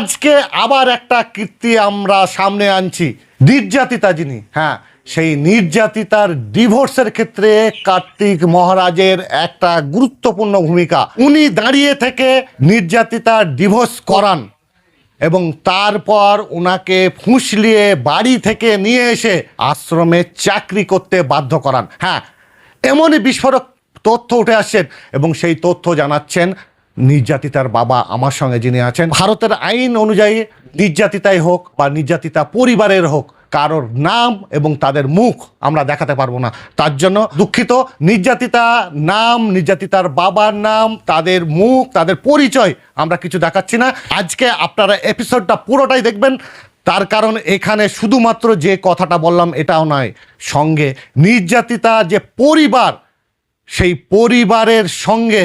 আজকে আবার একটা কীর্তি আমরা সামনে আনছি। নির্যাতিতা যিনি হ্যাঁ সেই নির্যাতিতার ডিভোর্সের ক্ষেত্রে কার্তিক মহারাজের একটা গুরুত্বপূর্ণ ভূমিকা। উনি দাঁড়িয়ে থেকে নির্যাতিতার ডিভোর্স করান এবং তারপর ওনাকে ফুঁসলিয়ে বাড়ি থেকে নিয়ে এসে আশ্রমে চাকরি করতে বাধ্য করান। হ্যাঁ এমনই বিস্ফোরক তথ্য উঠে আসছেন এবং সেই তথ্য জানাচ্ছেন নির্যাতিতার বাবা আমার সঙ্গে যিনি আছেন, ভারতের আইন অনুযায়ী নির্যাতিতাই হোক বা নির্যাতিতা পরিবারের হোক, কারোর নাম এবং তাদের মুখ আমরা দেখাতে পারব না। তার জন্য দুঃখিত, নির্যাতিতা নাম, নির্যাতিতার বাবার নাম, তাদের মুখ, তাদের পরিচয় আমরা কিছু দেখাচ্ছি না। আজকে আপনারা এপিসোডটা পুরোটাই দেখবেন, তার কারণ এখানে শুধুমাত্র যে কথাটা বললাম এটাও নয়, সঙ্গে নির্যাতিতা যে পরিবার, সেই পরিবারের সঙ্গে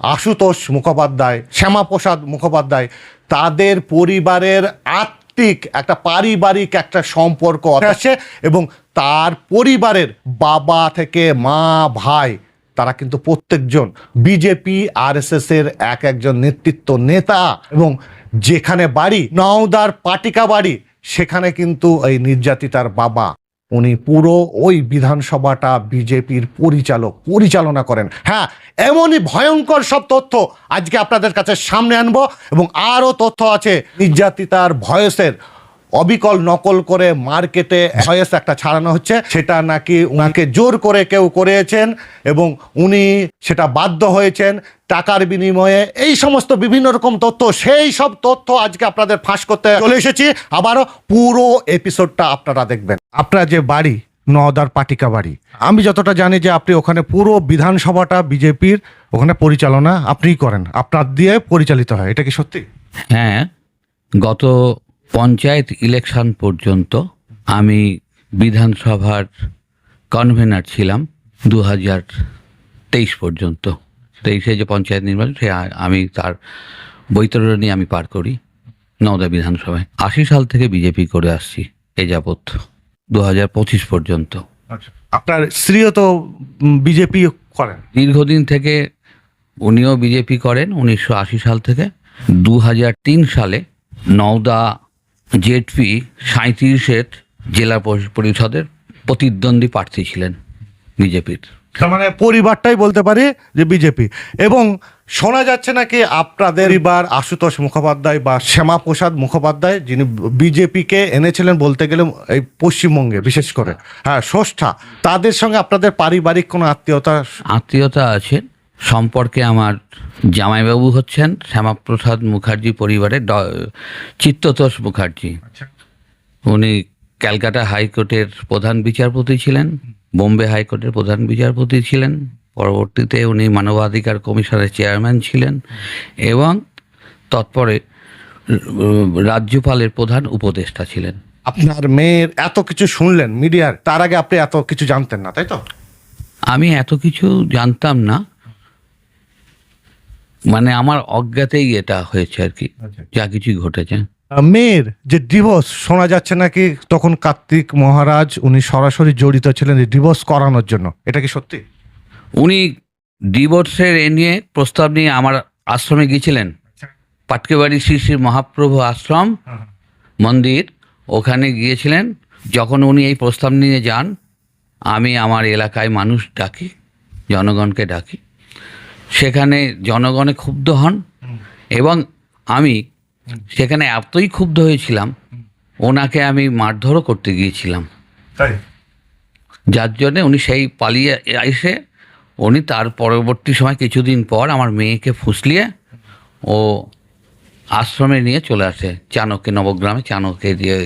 আশুতোষ মুখোপাধ্যায়, শ্যামাপ্রসাদ মুখোপাধ্যায়, তাদের পরিবারের আত্মিক একটা পারিবারিক একটা সম্পর্ক আছে এবং তার পরিবারের বাবা থেকে মা, ভাই, তারা কিন্তু প্রত্যেকজন বিজেপি আর এর এক একজন নেতৃত্ব নেতা এবং যেখানে বাড়ি, নওদার পাটিকা বাড়ি সেখানে কিন্তু এই নির্যাতিতার বাবা। উনি পুরো ওই বিধানসভাটা বিজেপির পরিচালক, পরিচালনা করেন। হ্যাঁ এমনই ভয়ঙ্কর সব তথ্য আজকে আপনাদের কাছে সামনে আনব এবং আরও তথ্য আছে। নির্যাতিতার ভয়েসের অবিকল নকল করে মার্কেটে ভয়েস একটা ছাড়ানো হচ্ছে। সেটা নাকি উনাকে জোর করে কেউ করেছেন এবং উনি সেটা বাধ্য হয়েছেন টাকার বিনিময়ে। এই সমস্ত বিভিন্ন রকম তথ্য, সেই সব তথ্য আজকে আপনাদের ফাঁস করতে চলে এসেছি। আবারও পুরো এপিসোডটা আপনারা দেখবেন। আপনার যে বাড়ি নদার পাটিকা বাড়ি, আমি যতটা জানি যে আপনি ওখানে পুরো বিধানসভাটা বিজেপির ওখানে পরিচালনা আপনিই করেন। আপনার দিয়ে পরিচালিত হয়, এটা কি সত্যি? হ্যাঁ গত পঞ্চায়েত ইলেকশন পর্যন্ত আমি বিধানসভার কনভেনার ছিলাম দু হাজার তেইশ পর্যন্ত। তেইশে যে পঞ্চায়েত নির্বাচন সে আমি তার বৈতরণী আমি পার করি নওদা বিধানসভায়। আশি সাল থেকে বিজেপি করে আসছি এ যাবৎ দু হাজার পঁচিশ পর্যন্ত। আপনার স্ত্রীও তো বিজেপি করেন? দীর্ঘদিন থেকে উনিও বিজেপি করেন উনিশশো আশি সাল থেকে। দু হাজার তিন সালে নওদা জেডপি সাঁত্রিশের জেলা পরিষদের প্রতিদ্বন্দ্বী প্রার্থী ছিলেন বিজেপির। তার মানে পরিবারটাই বলতে পারি যে বিজেপি। এবং শোনা যাচ্ছে নাকি আপনাদের এবার আশুতোষ মুখোপাধ্যায় বা শ্যামাপ্রসাদ মুখোপাধ্যায় যিনি বিজেপিকে এনেছিলেন বলতে গেলে এই পশ্চিমবঙ্গে বিশেষ করে। হ্যাঁ ষষ্ঠা তাদের সঙ্গে আপনাদের পারিবারিক কোনো আত্মীয়তা? আত্মীয়তা আছে। সম্পর্কে আমার জামাইবাবু হচ্ছেন শ্যামাপ্রসাদ মুখার্জি পরিবারের চিত্ততোষ মুখার্জি। উনি ক্যালকাটা হাইকোর্টের প্রধান বিচারপতি ছিলেন বোম্বে হাইকোর্টের প্রধান বিচারপতি ছিলেন পরবর্তীতে উনি মানবাধিকার কমিশনের চেয়ারম্যান ছিলেন এবং তৎপরে রাজ্যপালের প্রধান উপদেষ্টা ছিলেন। আপনার মেয়ের এত কিছু শুনলেন মিডিয়ার তার আগে আপনি এত কিছু জানতেন না তাই তো? আমি এত কিছু জানতাম না মানে আমার অজ্ঞাতেই এটা হয়েছে আর কি। যা কিছু ঘটেছে। মেয়ের যে ডিভোর্স শোনা যাচ্ছে নাকি তখন কার্তিক মহারাজ উনি সরাসরি জড়িত ছিলেন ডিভোর্স করানোর জন্য। এটা কি সত্যি? উনি ডিভোর্সের এ নিয়ে প্রস্তাব নিয়ে আমার আশ্রমে গিয়েছিলেন। পাটকেবাড়ি শ্রী শ্রী মহাপ্রভু আশ্রম মন্দির ওখানে গিয়েছিলেন। যখন উনি এই প্রস্তাব নিয়ে যান আমি আমার এলাকায় মানুষ ডাকি জনগণকে ডাকি। সেখানে জনগণে ক্ষুব্ধ হন এবং আমি সেখানে এতই ক্ষুব্ধ হয়েছিলাম ওনাকে আমি মারধরও করতে গিয়েছিলাম। যার জন্যে উনি সেই পালিয়ে এসে উনি তার পরবর্তী সময় কিছুদিন পর আমার মেয়েকে ফুসলিয়ে ও আশ্রমে নিয়ে চলে আসে। চাণক্য নবগ্রামে চাণক্যে দিয়ে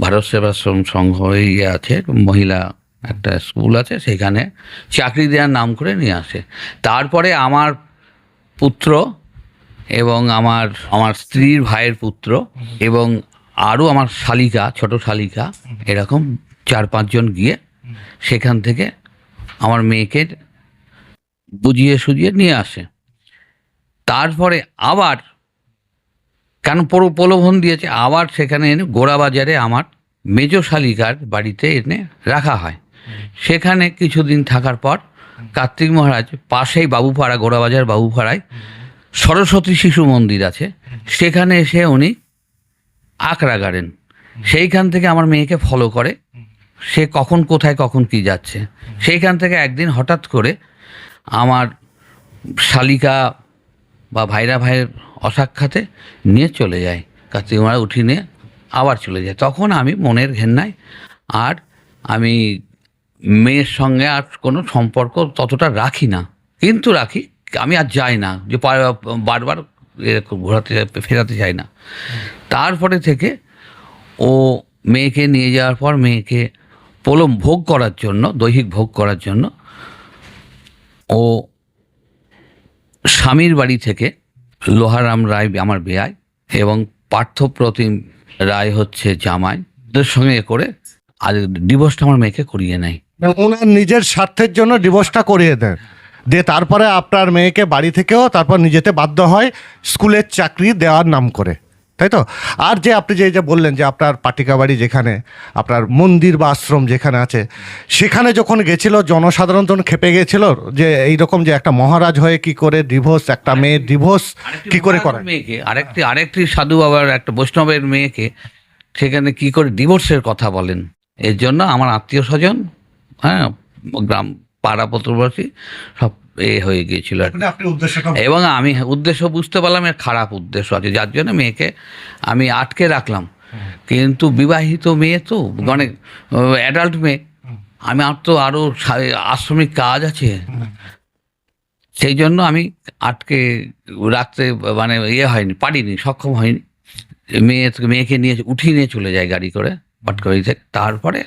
ভারত সেবাশ্রম সংঘ ইয়ে আছে মহিলা একটা স্কুল আছে, সেখানে চাকরি দেওয়ার নাম করে নিয়ে আসে। তারপরে আমার পুত্র এবং আমার আমার স্ত্রীর ভাইয়ের পুত্র এবং আরও আমার শালিকা, ছোট শালিকা, এরকম চার পাঁচজন গিয়ে সেখান থেকে আমার মেয়েকে বুঝিয়ে সুজিয়ে নিয়ে আসে। তারপরে আবার, কেন পুরো প্রলোভন দিয়েছে, আবার সেখানে এনে গোড়াবাজারে আমার মেজ শালিকার বাড়িতে এনে রাখা হয়। সেখানে কিছুদিন থাকার পর কার্তিক মহারাজ পাশেই বাবুপাড়া, গোড়াবাজার বাবুপাড়ায় সরস্বতী শিশু মন্দির আছে। সেখানে এসে উনি আকড়া গাড়েন। সেইখান থেকে আমার মেয়েকে ফলো করে। সে কখন কোথায়, কখন কি যাচ্ছে। সেইখান থেকে একদিন হঠাৎ করে আমার শালিকা বা ভাইরা ভাইয়ের অসাক্ষাতে নিয়ে চলে যায়। কার্তিক মহারাজ উঠি নিয়ে আবার চলে যায়। তখন আমি মনের ঘেন্নায় আর আমি মেয়ের সঙ্গে আর কোনো সম্পর্ক ততটা রাখি না। কিন্তু রাখি, আমি আর যাই না, যে বারবার ঘোরাতে, ফেরাতে চাই না। তারপরে থেকে ও মেয়েকে নিয়ে যাওয়ার পর মেয়েকে প্রলম ভোগ করার জন্য, দৈহিক ভোগ করার জন্য, ও স্বামীর বাড়ি থেকে লোহারাম রায় আমার বেয়ায় এবং পার্থপ্রতিম রায় হচ্ছে জামাই। ওদের সঙ্গে করে আর ডিভোর্সটা আমার মেয়েকে করিয়ে নেয়। ওনার নিজের স্বার্থের জন্য ডিভোর্সটা করিয়ে দেন। দিয়ে তারপরে আপনার মেয়েকে বাড়ি থেকেও তারপর নিজেতে বাধ্য হয় স্কুলের চাকরি দেওয়ার নাম করে। তাই তো? আর যে আপনি যে যে বললেন যে আপনার পাটিকা বাড়ি যেখানে আপনার মন্দির বা আশ্রম যেখানে আছে সেখানে যখন গেছিল জনসাধারণ তখন খেপে গেছিল যে এইরকম যে একটা মহারাজ হয়ে কি করে ডিভোর্স একটা মেয়ের ডিভোর্স কি করে করে মেয়েকে আরেকটি আরেকটি সাধু বাবার একটা বৈষ্ণবের মেয়েকে সেখানে কি করে ডিভোর্সের কথা বলেন। এর জন্য আমার আত্মীয় স্বজন হ্যাঁ গ্রাম পাড়া প্রতিবেশী সব এ হয়ে গিয়েছিল। কি। এবং আমি উদ্দেশ্য বুঝতে পারলাম এর খারাপ উদ্দেশ্য আছে। যার জন্য মেয়েকে আমি আটকে রাখলাম। কিন্তু বিবাহিত মেয়ে তো অনেক অ্যাডাল্ট মেয়ে। আমি আর তো আরও আশ্রমিক কাজ আছে। সেই জন্য আমি আটকে রাখতে মানে ইয়ে হয়নি পারিনি সক্ষম হয়নি। মেয়ে মেয়েকে নিয়ে উঠিয়ে নিয়ে চলে যায় গাড়ি করে পাটকড়ি থেকে তারপরে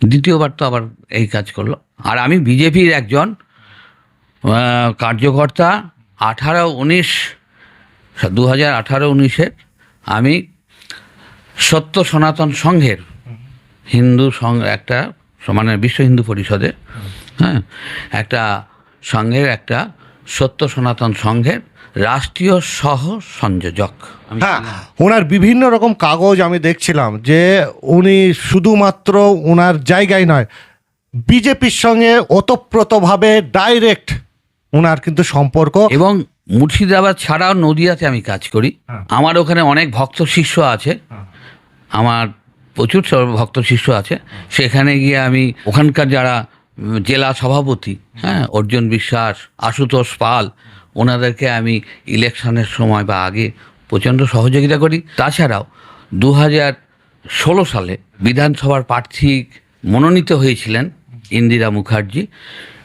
দ্বিতীয়বার তো আবার এই কাজ করল। আর আমি বিজেপির একজন কার্যকর্তা, আঠারো উনিশ দু হাজার আঠারো উনিশের আমি সত্য সনাতন সংঘের হিন্দু সংঘ একটা মানে বিশ্ব হিন্দু পরিষদের হ্যাঁ একটা সংঘের, একটা সত্য সনাতন সংঘের রাষ্ট্রীয় সহ সংযোজক হ্যাঁ ওনার বিভিন্ন রকম কাগজ আমি দেখছিলাম যে উনি শুধুমাত্র ওনার জায়গায় নয় বিজেপির সঙ্গে ওতপ্রোতভাবে ডাইরেক্ট ওনার কিন্তু সম্পর্ক। এবং মুর্শিদাবাদ ছাড়াও নদিয়াতে আমি কাজ করি। হ্যাঁ। আমার ওখানে অনেক ভক্ত শিষ্য আছে। আমার প্রচুর ভক্ত শিষ্য আছে। সেখানে গিয়ে আমি ওখানকার যারা জেলা সভাপতি হ্যাঁ অর্জুন বিশ্বাস আশুতোষ পাল ওনাদেরকে আমি ইলেকশনের সময় বা আগে প্রচণ্ড সহযোগিতা করি। তাছাড়াও দু হাজার ষোলো সালে বিধানসভার প্রার্থী মনোনীত হয়েছিলেন ইন্দিরা মুখার্জি।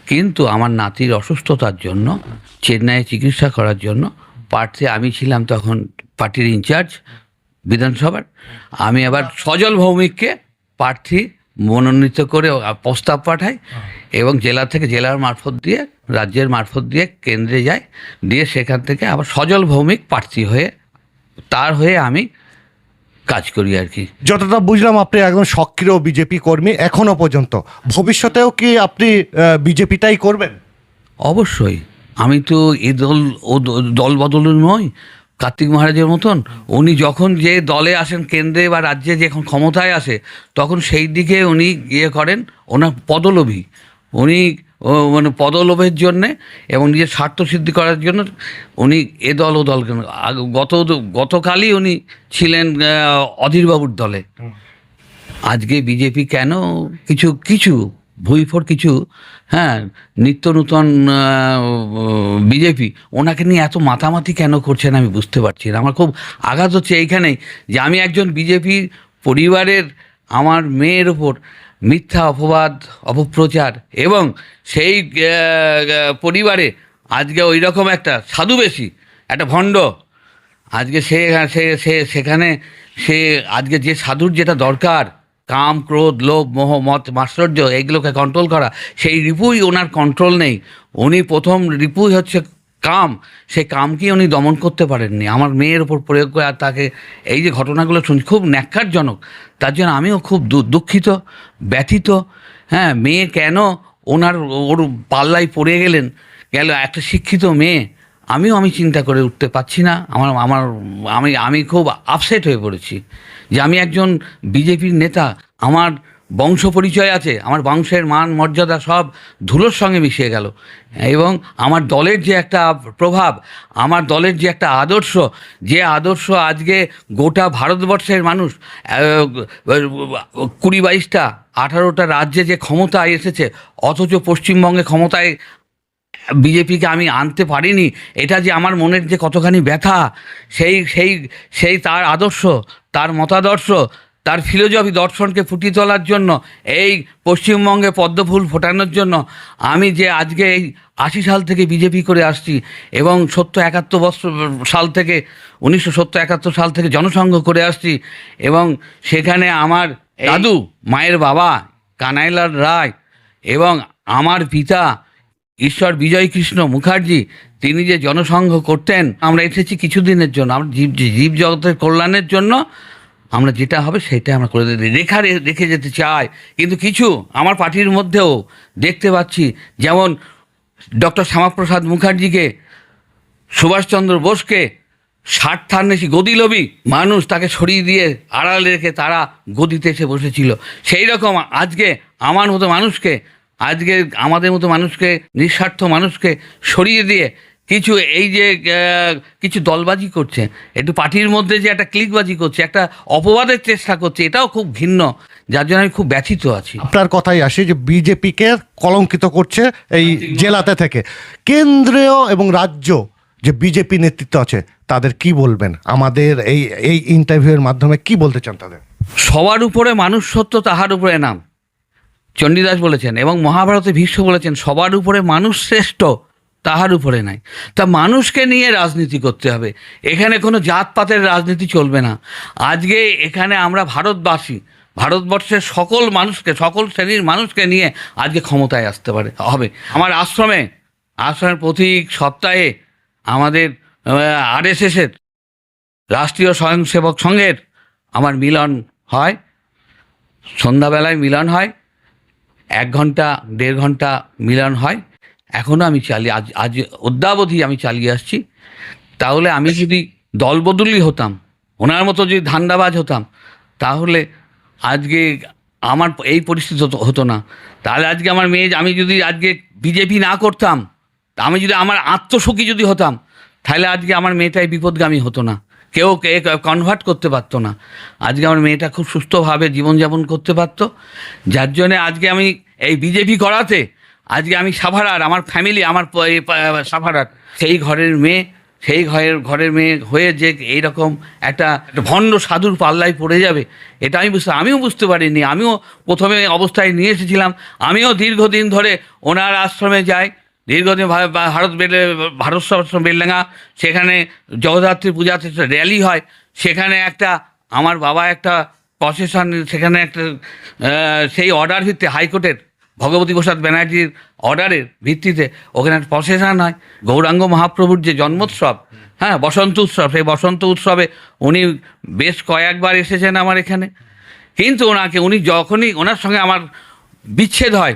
কিন্তু আমার নাতির অসুস্থতার জন্য, চেন্নাইয়ে চিকিৎসা করার জন্য প্রার্থী আমি ছিলাম তখন পার্টির ইনচার্জ বিধানসভার। আমি আবার সজল ভৌমিককে প্রার্থী মনোনীত করে প্রস্তাব পাঠাই এবং জেলা থেকে জেলার মারফত দিয়ে রাজ্যের মারফত দিয়ে কেন্দ্রে যায় দিয়ে সেখান থেকে আবার সজল ভৌমিক প্রার্থী হয়ে তার হয়ে আমি কাজ করি আর কি। যতটা বুঝলাম আপনি একদম সক্রিয় বিজেপি কর্মী এখনও পর্যন্ত। ভবিষ্যতেও কি আপনি বিজেপিটাই করবেন? অবশ্যই। আমি তো এ দল ও দল বদল নই। কার্তিক মহারাজের মতন উনি যখন যে দলে আসেন কেন্দ্রে বা রাজ্যে যখন ক্ষমতায় আসে তখন সেই দিকে উনি ইয়ে করেন ওনার পদলোভী। উনি মানে পদলোভের জন্যে এবং নিজের স্বার্থ সিদ্ধি করার জন্য উনি এ দল ও দল কেন- গত গতকালই উনি ছিলেন অধীরবাবুর দলে। আজকে বিজেপি কেন কিছু কিছু ভুইফোর কিছু হ্যাঁ নিত্য নূতন বিজেপি, ওনাকে নিয়ে এত মাতামাতি কেন করছেন আমি বুঝতে পারছি না। আমার খুব আঘাত হচ্ছে এইখানেই যে আমি একজন বিজেপি পরিবারের, আমার মেয়ের ওপর মিথ্যা অপবাদ, অপপ্রচার এবং সেই পরিবারে আজকে ওই রকম একটা সাধু বেশি, একটা ভণ্ড। আজকে সে সে, সেখানে সে আজকে যে সাধুর যেটা দরকার কাম, ক্রোধ, লোভ, মোহ, মত মাশ্চর্য এইগুলোকে কন্ট্রোল করা। সেই রিপুই ওনার কন্ট্রোল নেই। উনি প্রথম রিপুই হচ্ছে কাম। সেই কামকে উনি দমন করতে পারেননি। আমার মেয়ের ওপর প্রয়োগ করে আর তাকে এই যে ঘটনাগুলো শুনছি, খুব ন্যাক্কারজনক। তার জন্য আমিও খুব দুঃখিত, ব্যথিত। হ্যাঁ মেয়ে কেন ওনার ওর পাল্লায় পড়ে গেলেন? গেল একটা শিক্ষিত মেয়ে। আমিও আমি চিন্তা করে উঠতে পারছি না। আমার আমার, আমি আমি খুব আপসেট হয়ে পড়েছি যে আমি একজন বিজেপির নেতা, আমার বংশ পরিচয় আছে, আমার বংশের মান, মর্যাদা সব ধুলোর সঙ্গে মিশিয়ে গেল। এবং আমার দলের যে একটা প্রভাব, আমার দলের যে একটা আদর্শ, যে আদর্শ আজকে গোটা ভারতবর্ষের মানুষ কুড়ি বাইশটা, আঠারোটা রাজ্যে যে ক্ষমতায় এসেছে, অথচ পশ্চিমবঙ্গে ক্ষমতায় বিজেপিকে আমি আনতে পারিনি। এটা যে আমার মনের যে কতখানি ব্যথা সেই সেই সেই তার আদর্শ তার মতাদর্শ তার ফিলোজফি দর্শনকে ফুটিয়ে তোলার জন্য এই পশ্চিমবঙ্গে পদ্মফুল ফোটানোর জন্য আমি যে আজকে এই আশি সাল থেকে বিজেপি করে আসছি এবং সত্তর একাত্তর বছর সাল থেকে উনিশশো সত্তর একাত্তর সাল থেকে জনসংঘ করে আসছি এবং সেখানে আমার দাদু মায়ের বাবা কানাইলাল রায় এবং আমার পিতা ঈশ্বর বিজয় কৃষ্ণ মুখার্জি, তিনি যে জনসংঘ করতেন, আমরা এসেছি কিছুদিনের জন্য, আমরা জীব জীব জগতের কল্যাণের জন্য, আমরা যেটা হবে সেটা আমরা করে দিতে রেখা রেখে যেতে চাই। কিন্তু কিছু আমার পার্টির মধ্যেও দেখতে পাচ্ছি, যেমন ডক্টর শ্যামাপ্রসাদ মুখার্জিকে, সুভাষচন্দ্র বোসকে স্বার্থান্বেষী গদি লোভী মানুষ তাকে সরিয়ে দিয়ে আড়ালে রেখে তারা গদিতে এসে বসেছিল। সেই রকম আজকে আমার মতো মানুষকে আজকে আমাদের মতো মানুষকে নিঃস্বার্থ মানুষকে সরিয়ে দিয়ে কিছু এই যে কিছু দলবাজি করছে একটু পার্টির মধ্যে যে একটা ক্লিকবাজি করছে একটা অপবাদের চেষ্টা করছে এটাও খুব ভিন্ন যার জন্য আমি খুব ব্যথিত আছি। আপনার কথাই আসি যে বিজেপিকে কলঙ্কিত করছে এই জেলাতে থেকে। কেন্দ্রীয় এবং রাজ্য যে বিজেপি নেতৃত্ব আছে তাদের কি বলবেন? আমাদের এই এই ইন্টারভিউয়ের মাধ্যমে কি বলতে চান তাদের? সবার উপরে মানুষ সত্য তাহার উপরে নাম। চণ্ডীদাস বলেছেন এবং মহাভারতে ভীষ্ম বলেছেন, সবার উপরে মানুষ শ্রেষ্ঠ, তাহার উপরে নাই। তা মানুষকে নিয়ে রাজনীতি করতে হবে। এখানে কোনো জাতপাতের রাজনীতি চলবে না। আজকে এখানে আমরা ভারতবাসী, ভারতবর্ষের সকল মানুষকে, সকল শ্রেণির মানুষকে নিয়ে আজকে ক্ষমতায় আসতে পারে, হবে। আমার আশ্রমে, আশ্রমের প্রতি সপ্তাহে আমাদের আরএসএসের রাষ্ট্রীয় স্বয়ংসেবক সংঘের আমার মিলন হয়। সন্ধ্যাবেলায় মিলন হয়। এক ঘণ্টা, দেড় ঘণ্টা মিলন হয়। এখনও আমি চালিয়ে, আজ আজ অদ্যাবধি আমি চালিয়ে আসছি। তাহলে আমি যদি দলবদলি হতাম, ওনার মতো যদি ধান্দাবাজ হতাম, তাহলে আজকে আমার এই পরিস্থিতি হতো- না। তাহলে আজকে আমার মেয়ে, আমি যদি আজকে বিজেপি না করতাম, আমি যদি আমার আত্মসখী যদি হতাম, তাহলে আজকে আমার মেয়েটাই বিপদগামী হতো না। কেউ কনভার্ট করতে পারতো না। আজকে আমার মেয়েটা খুব সুস্থভাবে জীবনযাপন করতে পারতো। যার জন্যে আজকে আমি এই বিজেপি করাতে আজকে আমি সাভারার, আমার ফ্যামিলি আমার সাভারার, সেই ঘরের মেয়ে, সেই ঘরের ঘরের মেয়ে হয়ে যে এইরকম একটা ভণ্ড সাধুর পাল্লায় পড়ে যাবে, এটা আমি বুঝতে, আমিও বুঝতে পারিনি। আমিও প্রথমে অবস্থায় নিয়ে এসেছিলাম। আমিও দীর্ঘদিন ধরে ওনার আশ্রমে যাই। দীর্ঘদিন ভারত বেলে, ভারত বেলডাঙ্গা সেখানে জগদ্ধাত্রী পূজাতে র্যালি হয়, সেখানে একটা, আমার বাবা একটা প্রসেশন সেখানে একটা সেই অর্ডার ভিত্তিতে হাইকোর্টের ভগবতী প্রসাদ ব্যানার্জির অর্ডারের ভিত্তিতে, ওখানে একটা প্রসেশন হয়। গৌরাঙ্গ মহাপ্রভুর যে জন্মোৎসব হ্যাঁ বসন্ত উৎসব, সেই বসন্ত উৎসবে উনি বেশ কয়েকবার এসেছেন আমার এখানে। কিন্তু ওনাকে, উনি যখনই, ওনার সঙ্গে আমার বিচ্ছেদ হয়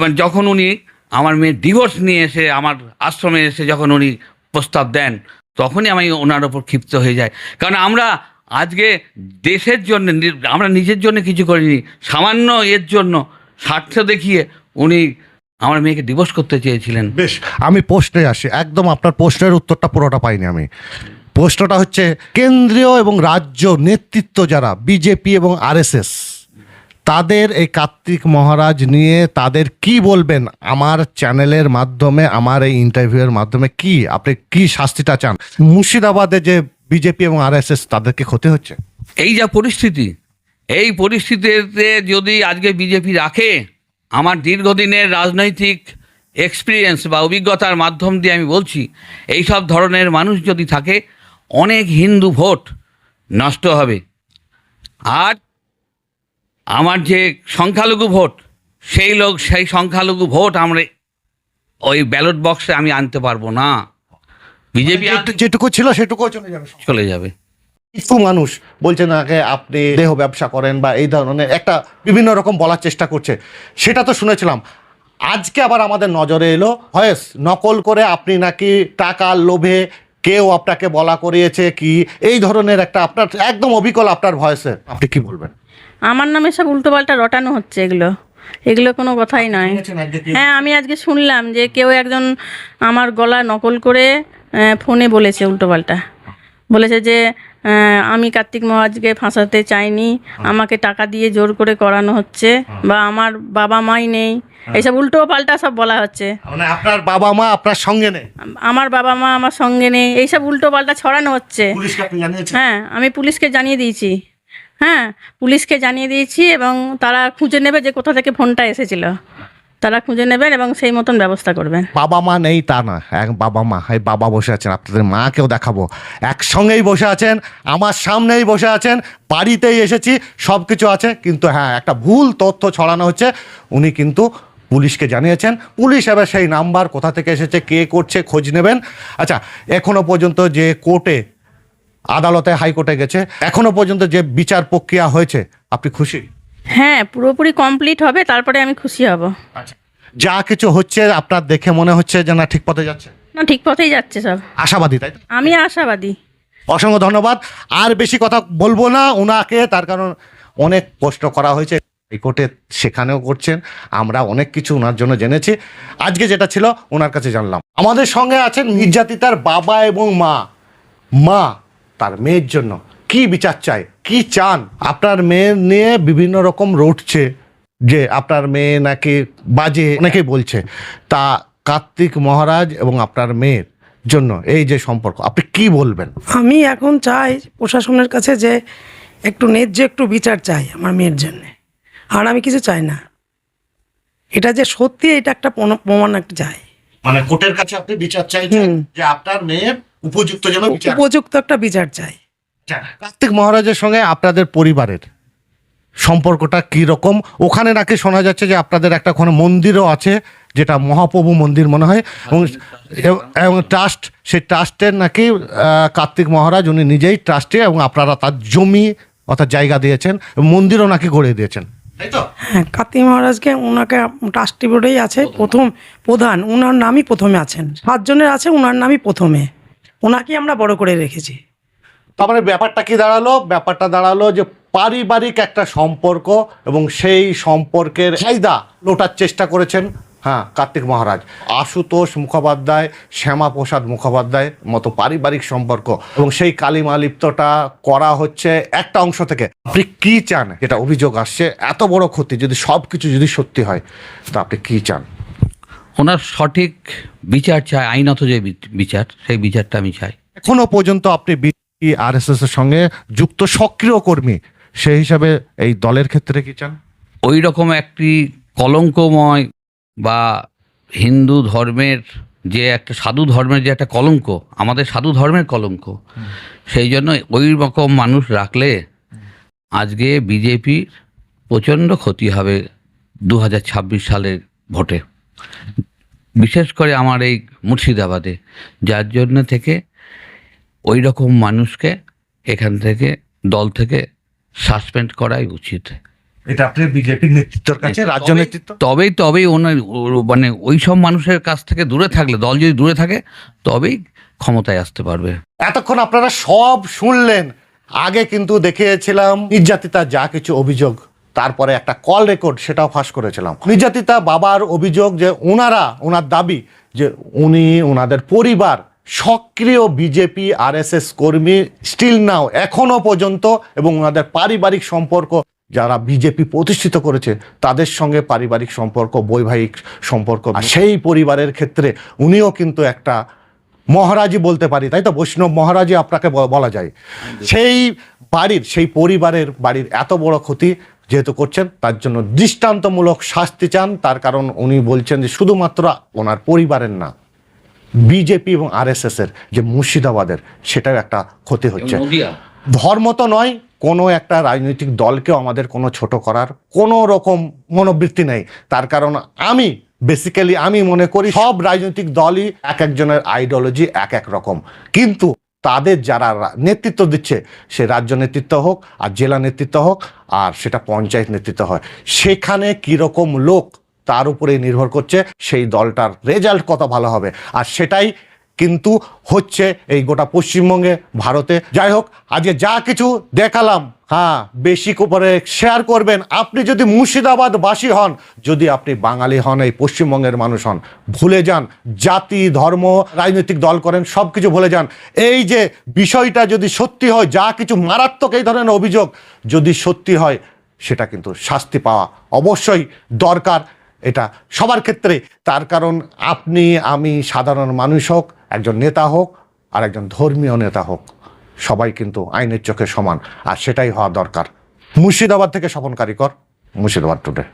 মানে যখন উনি আমার মেয়ে ডিভোর্স নিয়ে এসে, আমার আশ্রমে এসে যখন উনি প্রস্তাব দেন, তখনই আমি ওনার ওপর ক্ষিপ্ত হয়ে যাই। কারণ আমরা আজকে দেশের জন্য, আমরা নিজের জন্য কিছু করিনি, সামান্য এর জন্য স্বার্থ দেখিয়ে উনি আমার মেয়েকে ডিভোর্স করতে চেয়েছিলেন। বেশ, আমি প্রশ্নে আসি, একদম আপনার প্রশ্নের উত্তরটা পুরোটা পাইনি আমি। প্রশ্নটা হচ্ছে, কেন্দ্রীয় এবং রাজ্য নেতৃত্ব যারা, বিজেপি এবং আরএসএস তাদের এই কার্তিক মহারাজ নিয়ে তাদের কি বলবেন? আমার চ্যানেলের মাধ্যমে, আমার এই ইন্টারভিউয়ের মাধ্যমে কি? আপনি কি শাস্তিটা চান? মুর্শিদাবাদে যে বিজেপি এবং আরএসএস তাদেরকে ক্ষতি হচ্ছে? এই যা পরিস্থিতি, এই পরিস্থিতিতে যদি আজকে বিজেপি রাখে, আমার দীর্ঘদিনের রাজনৈতিক এক্সপিরিয়েন্স বা অভিজ্ঞতার মাধ্যম দিয়ে আমি বলছি এই সব ধরনের মানুষ যদি থাকে, অনেক হিন্দু ভোট নষ্ট হবে। আর আমার যে সংখ্যালঘু ভোট সেই লোক সেই সংখ্যালঘু ভোট আমরা ওই ব্যালট বক্সে আমি আনতে পারব না। বিজেপি যেটু- যেটুকু ছিল সেটুকুও চলে যাবে চলে যাবে। কিছু মানুষ বলছে না আগে আপনি দেহ ব্যবসা করেন বা এই ধরনের একটা বিভিন্ন রকম বলার চেষ্টা করছে। সেটা তো শুনেছিলাম। আজকে আবার আমাদের নজরে এলো ভয়েস নকল করে আপনি নাকি টাকার লোভে কেউ আপনাকে বলা করিয়েছে কি এই ধরনের একটা আপনার একদম অবিকল আপনার ভয়েসে আপনি কি বলবেন? আমার নামে সব উল্টোপাল্টা রটানো হচ্ছে এগুলো। এগুলো কোনো কথাই নয়। হ্যাঁ আমি আজকে শুনলাম যে কেউ একজন আমার গলা নকল করে ফোনে বলেছে উল্টোপাল্টা বলেছে যে আমি কার্তিক মহারাজকে ফাঁসাতে চাইনি আমাকে টাকা দিয়ে জোর করে করানো হচ্ছে বা আমার বাবা মাই নেই। এইসব উল্টো পাল্টা সব বলা হচ্ছে। মানে আপনার বাবা মা আপনার সঙ্গে নেই? আমার বাবা মা আমার সঙ্গে নেই। এইসব উল্টো পাল্টা ছড়ানো হচ্ছে। হ্যাঁ আমি পুলিশকে জানিয়ে দিয়েছি। হ্যাঁ পুলিশকে জানিয়ে দিয়েছি এবং তারা খুঁজে নেবে যে কোথা থেকে ফোনটা এসেছিল। তারা খুঁজে নেবেন এবং সেই মতন ব্যবস্থা করবেন। বাবা মা নেই তা না। এক বাবা মা, এই বাবা বসে আছেন, আপনাদের মাকেও দেখাবো। একসঙ্গেই বসে আছেন, আমার সামনেই বসে আছেন, বাড়িতেই এসেছি সব কিছু আছে, কিন্তু হ্যাঁ একটা ভুল তথ্য ছড়ানো হচ্ছে। উনি কিন্তু পুলিশকে জানিয়েছেন। পুলিশ এবার সেই নাম্বার কোথা থেকে এসেছে, কে করছে, খোঁজ নেবেন। আচ্ছা এখনও পর্যন্ত যে কোর্টে আদালতে হাইকোর্টে গেছে। এখনও পর্যন্ত যে বিচার প্রক্রিয়া হয়েছে আপনি খুশি? হ্যাঁ পুরোপুরি কমপ্লিট হবে তারপরে আমি খুশি হব। আচ্ছা। যা কিছু হচ্ছে আপনার দেখে মনে হচ্ছে যে না ঠিক পথে যাচ্ছে? না ঠিক পথেই যাচ্ছে সব। আশাবাদী তাই তো? আমি আশাবাদী। অসংখ্য ধন্যবাদ। আর বেশি কথা বলব না ওনাকে তার কারণ অনেক প্রশ্ন করা হয়েছে। হাইকোর্টে সেখানেও করছেন আমরা অনেক কিছু ওনার জন্য জেনেছি। আজকে যেটা ছিল ওনার কাছে জানলাম। আমাদের সঙ্গে আছেন নির্যাতিতার বাবা এবং মা। মা তার মেয়ের জন্য। কি বিচার চায়? কি চান? আপনার মেয়ে নিয়ে বিভিন্ন রকম রটছে যে আপনার মেয়ে নাকি বাজে অনেকেই বলছে। তা কার্তিক মহারাজ এবং আপনার মেয়ের জন্য এই যে সম্পর্ক আপনি কি বলবেন? আমি এখন চাই প্রশাসনের কাছে যে একটু ন্যায্য একটু বিচার চাই আমার মেয়ের জন্য। আর আমি কিছু চাই না। এটা যে সত্যি এটা একটা প্রমাণ একটা চাই। মানে কোর্টের কাছে আপনি বিচার চাইছেন যে আপনার মেয়ের উপযুক্ত যেন বিচার। উপযুক্ত একটা বিচার চাই। কার্তিক মহারাজের সঙ্গে আপনাদের পরিবারের সম্পর্কটা কি রকম? ওখানে নাকি শোনা যাচ্ছে যে আপনাদের একটা ওখানে মন্দিরও আছে যেটা মহাপ্রভু মন্দির মনে হয় এবং এবং ট্রাস্ট সেই ট্রাস্টের নাকি কার্তিক মহারাজ উনি নিজেই ট্রাস্টে এবং আপনারা তার জমি অর্থাৎ জায়গা দিয়েছেন এবং মন্দিরও নাকি গড়ে দিয়েছেন। হ্যাঁ কার্তিক মহারাজকে ওনাকে ট্রাস্টি বোর্ডেই আছে প্রথম। প্রধান ওনার নামই প্রথমে আছেন। সাতজনের আছে ওনার নামই প্রথমে। ওনাকেই আমরা বড় করে রেখেছি। তার মানে ব্যাপারটা কি দাঁড়াল? ব্যাপারটা দাঁড়াল যে পারিবারিক একটা সম্পর্ক এবং সেই সম্পর্কের চাহিদা লোটার চেষ্টা করেছেন হ্যাঁ কার্তিক মহারাজ। আশুতোষ মুখোপাধ্যায়, শ্যামাপ্রসাদ মুখোপাধ্যায় মতো পারিবারিক সম্পর্ক এবং সেই কালিমা লিপ্তটা করা হচ্ছে একটা অংশ থেকে। আপনি কি চান? যেটা অভিযোগ আসছে, এত বড় ক্ষতি, যদি সব কিছু যদি সত্যি হয়, তা আপনি কি চান? ওনার সঠিক বিচার চাই আইনত যে বিচার সেই বিচারটা আমি চাই। এখনও পর্যন্ত আপনি বিজেপি আর এস এস এর সঙ্গে যুক্ত সক্রিয় কর্মী সেই হিসাবে এই দলের ক্ষেত্রে কি চান? ওই রকম একটি কলঙ্কময় বা হিন্দু ধর্মের যে একটা সাধু ধর্মের যে একটা কলঙ্ক আমাদের সাধু ধর্মের কলঙ্ক সেই জন্য ওই রকম মানুষ রাখলে আজকে বিজেপির প্রচণ্ড ক্ষতি হবে দু হাজার ছাব্বিশ সালের ভোটে। বিশেষ করে আমার এই মুর্শিদাবাদে যার জন্য থেকে ওই রকম মানুষকে এখান থেকে দল থেকে সাসপেন্ড করাই উচিত। এটা আপনি বিজেপির নেতৃত্বের কাছে রাজ্য তবেই- নেতৃত্ব? তবেই তবেই ওনার মানে ওই সব মানুষের কাছ থেকে দূরে থাকলে দল যদি দূরে থাকে তবেই ক্ষমতায় আসতে পারবে। এতক্ষণ আপনারা সব শুনলেন আগে কিন্তু দেখিয়েছিলাম নির্যাতিতা যা কিছু অভিযোগ। তারপরে একটা কল রেকর্ড সেটাও ফাঁস করেছিলাম। নির্যাতিতা বাবার অভিযোগ যে ওনারা ওনার দাবি যে উনি ওনাদের পরিবার সক্রিয় বিজেপি আরএসএস কর্মী স্টিল নাও এখনও পর্যন্ত এবং ওনাদের পারিবারিক সম্পর্ক যারা বিজেপি প্রতিষ্ঠিত করেছে তাদের সঙ্গে পারিবারিক সম্পর্ক বৈবাহিক সম্পর্ক সেই পরিবারের ক্ষেত্রে উনিও কিন্তু একটা মহারাজি বলতে পারি তাই তো? বৈষ্ণব মহারাজই আপনাকে বলা যায়। সেই বাড়ির সেই পরিবারের বাড়ির এত বড় ক্ষতি যেহেতু করছেন তার জন্য দৃষ্টান্তমূলক শাস্তি চান। তার কারণ উনি বলছেন যে শুধুমাত্র ওনার পরিবারের না বিজেপি এবং আরএসএস এর যে মুর্শিদাবাদের সেটাও একটা ক্ষতি হচ্ছে। ধর্ম তো নয় কোনো একটা রাজনৈতিক দলকেও আমাদের কোনো ছোট করার কোনো রকম মনোবৃত্তি নেই। তার কারণ আমি বেসিক্যালি আমি মনে করি সব রাজনৈতিক দলই এক একজনের আইডিওলজি এক এক রকম। কিন্তু তাদের যারা নেতৃত্ব দিচ্ছে, সে রাজ্য নেতৃত্ব হোক আর জেলা নেতৃত্ব হোক আর সেটা পঞ্চায়েত নেতৃত্ব হয়। সেখানে কীরকম লোক তার উপরে নির্ভর করছে, সেই দলটার রেজাল্ট কত ভালো হবে। আর সেটাই কিন্তু হচ্ছে এই গোটা পশ্চিমবঙ্গে, ভারতে। যাই হোক, আজকে যা কিছু দেখালাম হ্যাঁ বেশি করে শেয়ার করবেন। আপনি যদি মুর্শিদাবাদবাসী হন, যদি আপনি বাঙালি হন, এই পশ্চিমবঙ্গের মানুষ হন, ভুলে যান। জাতি, ধর্ম, রাজনৈতিক দল করেন সব কিছু ভুলে যান। এই যে বিষয়টা যদি সত্যি হয়, যা কিছু মারাত্মক এই ধরনের অভিযোগ যদি সত্যি হয়, সেটা কিন্তু শাস্তি পাওয়া অবশ্যই দরকার। এটা সবার ক্ষেত্রে। তার কারণ আপনি, আমি সাধারণ মানুষ হোক একজন নেতা হোক আর একজন ধর্মীয় নেতা হোক, সবাই কিন্তু আইনের চোখে সমান, আর সেটাই হওয়া দরকার। মুর্শিদাবাদ থেকে স্বপন কারিকর, মুর্শিদাবাদ টুডে